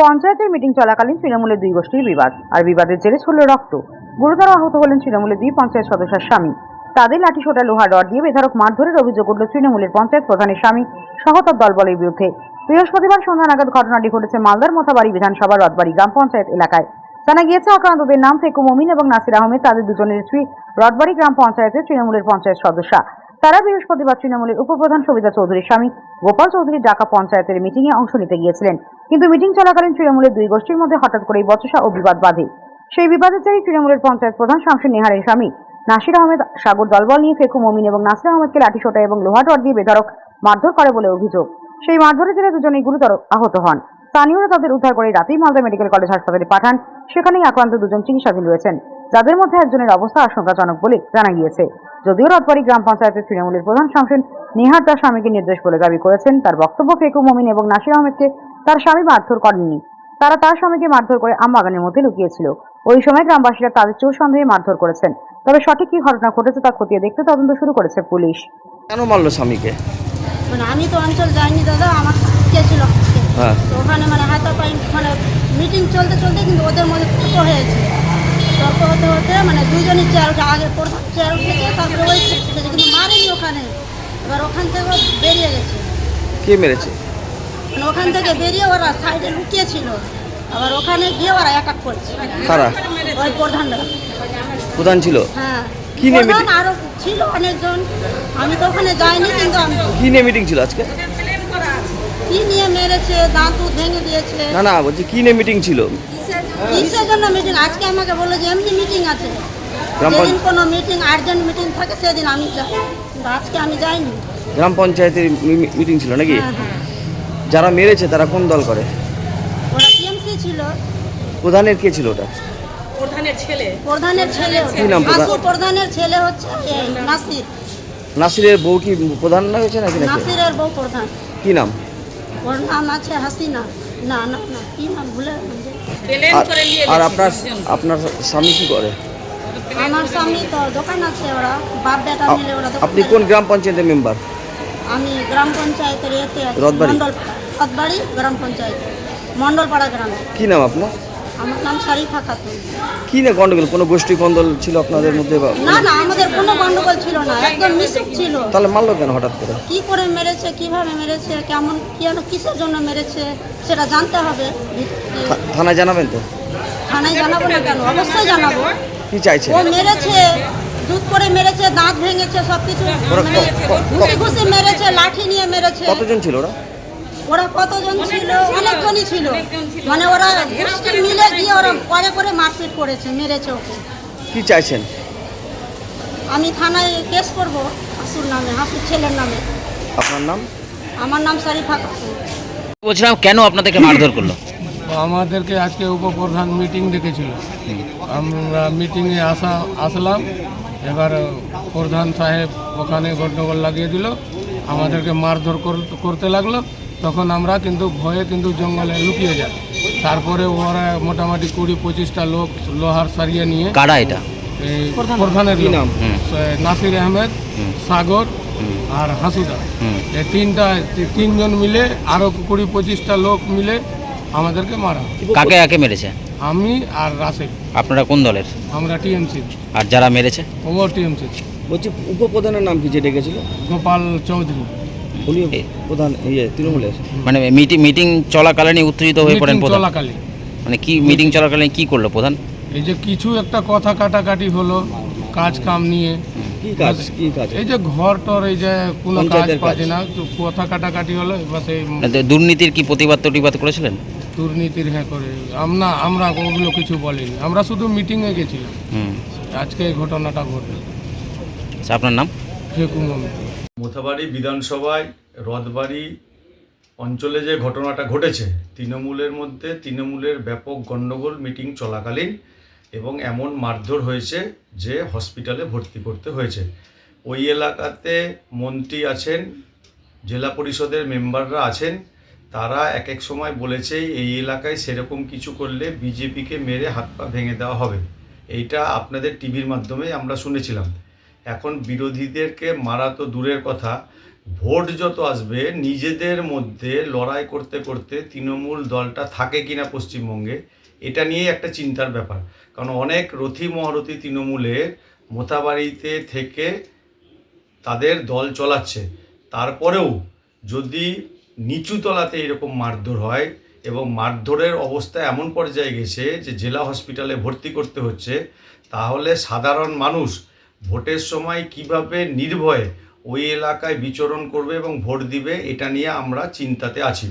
পঞ্চায়েতের মিটিং চলাকালীন তৃণমূলের দুই গোষ্ঠীর বিবাদ। আর বিবাদের জেরে ছড়ল রক্ত। গুরুতর আহত হলেন তৃণমূলের দুই পঞ্চায়েত সদস্যের স্বামী। তাদের লাঠিসোটা, লোহার রড দিয়ে বেধারক মারধরের অভিযোগ উঠল তৃণমূলের পঞ্চায়েত প্রধানের স্বামী সহতর দলবলের বিরুদ্ধে। বৃহস্পতিবার সন্ধ্যা নাগাদ ঘটনাটি ঘটেছে মালদার মোথাবাড়ি বিধানসভার রথবাড়ি গ্রাম পঞ্চায়েত এলাকায়। জানা গিয়েছে আক্রান্তদের নাম ফেকু মমিন এবং নাসির আহমেদ, তাদের দুজনের স্ত্রী রথবাড়ি গ্রাম পঞ্চায়েতের তৃণমূলের পঞ্চায়েত সদস্যা। তারা বৃহস্পতিবার তৃণমূলের উপপ্রধান সবিতা চৌধুরীর স্বামী গোপাল চৌধুরী ঢাকা পঞ্চায়েতের মিটিংয়ে অংশ নিতে গিয়েছিলেন। কিন্তু মিটিং চলাকালীন তৃণমূলের দুই গোষ্ঠীর মধ্যে হঠাৎ করেই বচসা ও বিবাদ বাধে। সেই বিবাদের জেরে তৃণমূলের পঞ্চায়েত প্রধান শামসুর নেহারের স্বামী। নাসির আহমেদ, সাগর দলবল নিয়ে ফেকু মমিন এবং নাসির আহমেদকে লাঠিসোঁটা এবং লোহার রড দিয়ে বেধড়ক মারধর করে বলে অভিযোগ। সেই মারধরের জেরে দুজনেই গুরুতর আহত হন। স্থানীয়রা তাদের উদ্ধার করে রাতেই মালদা মেডিকেল কলেজ হাসপাতালে পাঠান। সেখানেই আক্রান্ত দুজন চিকিৎসাধীন রয়েছেন। যাদের মধ্যে একজনের অবস্থা আশঙ্কাজনক বলে জানা গিয়েছে। যদিও রথবাড়ি গ্রাম পঞ্চায়েতের তৃণমূলের প্রধান শামসুন নিহার তার স্বামীকে নির্দেশ বলে দাবি করেছেন। তার বক্তব্য ফেকু মমিন এবং নাসির আহমেদকে তার স্বামী মারধর করেননি। তারা তার স্বামীকে মারধর করে আমবাগানের মধ্যে লুকিয়েছিল। ওই সময় গ্রামবাসীরা তাদের চোর সন্দেহে মারধর করেছেন। তবে সঠিক কি ঘটনা ঘটেছে তা খতিয়ে দেখতে তদন্ত শুরু করেছে পুলিশ। কেন মারলো স্বামীকে? মানে আমি তো অঞ্চল যাইনি দাদা আমার গেছিল হ্যাঁ। ওখানে মানে হাতাপাই মানে মিটিং চলতে চলতে কিন্তু ওদের মধ্যে হয়েছে তর্ক হতে হতে মানে দুজনই চেয়ার উঠে আগে প্রধান চেয়ার উঠেছে তারপরে ওই উঠেছে কিন্তু মারেনি ওখানে। এবার ওখান থেকে বেরিয়ে গেছে। কে মেরেছে? মানে ওখান থেকে বেরিয়ে ওরা সাইডে লুকিয়েছিল। আবার ওখানে গিয়ে ওরা অ্যাটাক করছে। কারা? ওই প্রধানরা। প্রধান ছিল? হ্যাঁ। কি নিয়ে meeting? আরও ছিল অনেকজন। আমি তো ওখানে যাইনি কিন্তু আমি কি নিয়ে মিটিং ছিল আজকে? কি নিয়ে মেরেছে দাঁত ভেঙে দিয়েছে। না না বলছি কি নিয়ে মিটিং ছিল? কিসের জন্য মিটিং আজকে আমাকে বলল যে এমনি মিটিং আছে। যেদিন কোনো মিটিং আর্জেন্ট মিটিং থাকে সেদিন আমি যাই কিন্তু আজকে আমি যাইনি। গ্রাম পঞ্চায়েতের মিটিং ছিল নাকি? হ্যাঁ হ্যাঁ। যারা মেরেছে তারা কোন দল করে? ওরা টিএমসি ছিল। প্রধানের কে ছিল ওটা? প্রধানের ছেলে। কি নাম প্রধান? প্রধানের ছেলে হচ্ছে নাসির। নাসিরের বউ কি প্রধান না হয়েছে নাকি নাসিরের বউ প্রধান। কি নাম? ওর নাম আছে হাসিনা। না না না কি নাম ভুলে। আর- আর আপনার আপনার স্বামী কি করে? আমার স্বামী তো দোকান আছে ওরা বাপ বেটা মিলে ওরা দোকান আপনি কোন গ্রাম পঞ্চায়েতের মেম্বার আমি গ্রাম পঞ্চায়েতের এতে আছি, রথবাড়ি? গ্রাম পঞ্চায়েত মণ্ডলপাড়া গ্রামে। কি নাম আপনার? আমার নাম শারিফা খাতুন। কি না গন্ডগোল? কোনো গোষ্ঠী কন্দল ছিল আপনাদের মধ্যে বা না না আমাদের কোনো গন্ডগোল ছিল না একদম মিশুক ছিল। তাহলে মারলো কেন হঠাৎ করে? কি করে মেরেছে কীভাবে মেরেছে কেমন কেন কিসের জন্য মেরেছে সেটা জানতে হবে। থা- থানায় জানাবেন তো? থানায় জানাব না কেন? অবশ্যই জানাব। কি চাইছেন? ও মেরেছে দুধ করে মেরেছে দাঁত ভেঙেছে সব কিছু ওরা ক- ক- ঘুষি ঘুষি মেরেছে লাঠি নিয়ে মেরেছে। কতজন ছিল ওরা? ওরা কতজন ছিল? অনেকজনই ছিল। মানে ওরা মিলে গিয়ে ওরা পরে করে মারপিট করেছে মেরেছে ওকে। কি চাইছেন? আমি থানায় কেস করব হাসুর নামে হাসুর ছেলের নামে। আপনার নাম? আমার নাম শারিফা খাতুন বলছিলাম কেন আপনাদেরকে মারধর করল? আমাদেরকে আজকে উপপ্রধান মিটিং ডেকেছিল। আমরা মিটিংয়ে আসা আসলাম এবার প্রধান সাহেব ওখানে গন্ডগোল লাগিয়ে দিল আমাদেরকে মারধর কর- করতে লাগল। তখন আমরা কিন্তু ভয়ে কিন্তু জঙ্গলে লুকিয়ে যাই। তারপরে ওরা মোটামুটি কুড়ি পঁচিশটা লোক লোহার সারিয়ে নিয়ে কারা এটা? প্রধানের নাম? নাসির আহমেদ সাগর আর হাসুদা। এই তিনটা তিনজন মিলে আরও কুড়ি পঁচিশটা লোক মিলে আমাদেরকে মারা। কাকে কাকে মেরেছে? আমি আর রাসেল। আপনারা কোন দলের? আমরা টিএমসি। আর যারা মেরেছে? Over TMC. বলছি উপপ্রধানের নাম কি যে ডেকেছিল গোপাল চৌধুরী। উনি প্রধান ইয়ে তৃণমূলের মানে মিটিং মিটিং চলাকালীনই উত্তেজিত হয়ে পড়েন প্রধান? চলাকালীন। মানে কি মিটিং চলাকালীন কি করল প্রধান? এই যে কিছু একটা কথা কাটাকাটি হলো কাজ কাম নিয়ে। কি কাজ কি কাজ? এই যে ঘর টর এই যে কোনো কাজ পাচ্ছে না কথা কাটাকাটি হলো এবার সেই মানে দুর্নীতির কি প্রতিবাদ প্রতিবাদ করেছিলেন? দুর্নীতির হ্যাঁ করে। আমরা আমরা ওগুলো কিছু বলিনি। আমরা শুধু মিটিংয়ে গেছিলাম। হুম। আজকে এই ঘটনাটা ঘটলো। আচ্ছা, আপনার নাম? ফেকুম মোথাবাড়ি বিধানসভায় রথবাড়ি অঞ্চলে যে ঘটনাটা ঘটেছে, তৃণমূলের মধ্যে তৃণমূলের ব্যাপক গণ্ডগোল মিটিং চলাকালীন এবং এমন মারধর হয়েছে যে হসপিটালে ভর্তি করতে হয়েছে। ওই এলাকাতে মন্ত্রী আছেন, জেলা পরিষদের মেম্বাররা আছেন, তারা এক এক সময় বলেছে, এই এলাকায় সেরকম কিছু করলে বিজেপিকে মেরে হাত পা ভেঙে দেওয়া হবে। এইটা আপনাদের টিভির মাধ্যমে আমরা শুনেছিলাম। এখন বিরোধীদেরকে মারা তো দূরের কথা। ভোট যত আসবে, নিজেদের মধ্যে লড়াই করতে করতে তৃণমূল দলটা থাকে কিনা পশ্চিমবঙ্গে, এটা নিয়ে একটা চিন্তার ব্যাপার। কারণ অনেক রথি মহারথী তৃণমূলের মোথাবাড়িতে থেকে তাদের দল চলাচ্ছে। তারপরেও যদি নিচু তলাতে এরকম মারধর হয় এবং মারধরের অবস্থা এমন পর্যায়ে গেছে যে জেলা হসপিটালে ভর্তি করতে হচ্ছে, তাহলে সাধারণ মানুষ ভোটের সময় কীভাবে নির্ভয়ে ওই এলাকায় বিচরণ করবে এবং ভোট দিবে, এটা নিয়ে আমরা চিন্তাতে আছি।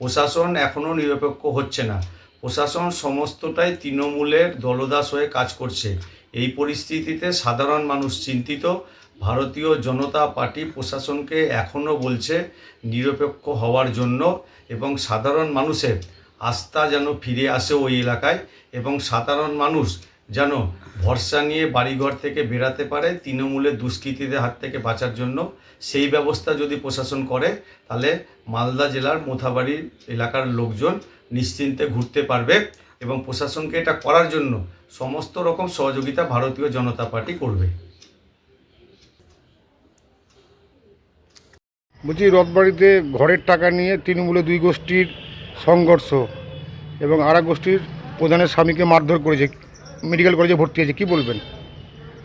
প্রশাসন এখনও নিরপেক্ষ হচ্ছে না। প্রশাসন সমস্তটাই তৃণমূলের দলদাস হয়ে কাজ করছে। এই পরিস্থিতিতে সাধারণ মানুষ চিন্তিত। ভারতীয় জনতা পার্টি প্রশাসনকে এখনও বলছে নিরপেক্ষ হওয়ার জন্য এবং সাধারণ মানুষের আস্থা যেন ফিরে আসে ওই এলাকায় এবং সাধারণ মানুষ যেন ভরসা নিয়ে বাড়িঘর থেকে বেরাতে পারে তৃণমূলের দুষ্কৃতীদের হাত থেকে বাঁচার জন্য। সেই ব্যবস্থা যদি প্রশাসন করে, তাহলে মালদা জেলার মোথাবাড়ি এলাকার লোকজন নিশ্চিন্তে ঘুরতে পারবে এবং প্রশাসনকে এটা করার জন্য সমস্ত রকম সহযোগিতা ভারতীয় জনতা পার্টি করবে। বলছি, রথবাড়িতে ঘরের টাকা নিয়ে তৃণমূলের দুই গোষ্ঠীর সংঘর্ষ এবং আর গোষ্ঠীর প্রধানের স্বামীকে মারধর করেছে। মেডিকেল কলেজে ভর্তি হয়েছে কি বলবেন?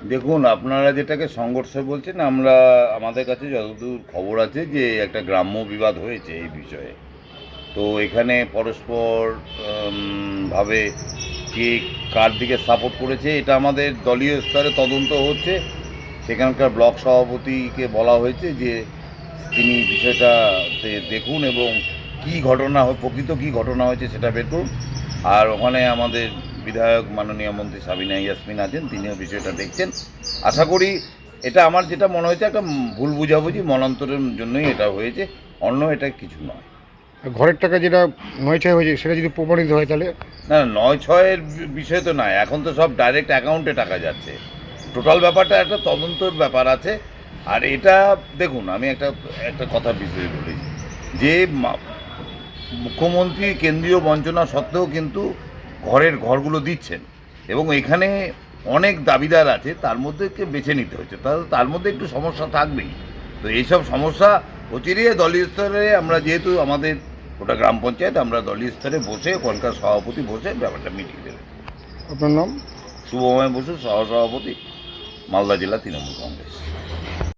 দেখুন, আপনারা যেটাকে সংঘর্ষ বলছেন, আমরা, আমাদের কাছে যতদূর খবর আছে যে একটা গ্রাম্য বিবাদ হয়েছে এই বিষয়ে। তো এখানে পরস্পর ভাবে কে কার দিকে সাপোর্ট করেছে, এটা আমাদের দলীয় স্তরে তদন্ত হচ্ছে। সেখানকার ব্লক সভাপতিকে বলা হয়েছে যে তিনি বিষয়টা তে- দেখুন এবং কি ঘটনা, প্রকৃত কি ঘটনা হয়েছে সেটা বের করুন। আর ওখানে আমাদের বিধায়ক মাননীয় মন্ত্রী সাবিনা ইয়াসমিন আছেন তিনিও বিষয়টা দেখছেন। আশা করি এটা আমার যেটা মনে হয়েছে একটা ভুল বুঝাবুঝি মনান্তরের জন্যই এটা হয়েছে অন্য এটা কিছু নয়। ঘরের টাকা যেটা নয় ছয় হয়েছে সেটা যদি প্রমাণিত হয় তাহলে? না না, নয় ছয়ের বিষয় তো নয় এখন তো সব ডাইরেক্ট অ্যাকাউন্টে টাকা যাচ্ছে। টোটাল ব্যাপারটা একটা তদন্তর ব্যাপার আছে। আর এটা দেখুন আমি একটা একটা কথা বিষয়ে বলি। যে মুখ্যমন্ত্রী কেন্দ্রীয় বঞ্চনা সত্ত্বেও কিন্তু ঘরের ঘরগুলো দিচ্ছেন এবং এখানে অনেক দাবিদার আছে তার মধ্যে কে বেছে নিতে হচ্ছে। তাহলে তার মধ্যে একটু সমস্যা থাকবেই। তো এইসব সমস্যা অচিরিয়ে দলীয় স্তরে আমরা যেহেতু আমাদের ওটা গ্রাম পঞ্চায়েত আমরা দলীয় স্তরে বসে ওখানকার সভাপতি বসে ব্যাপারটা মিটিয়ে দেবেন আপনার নাম? শুভময় বসু সহসভাপতি মালদা জেলা তৃণমূল কংগ্রেস।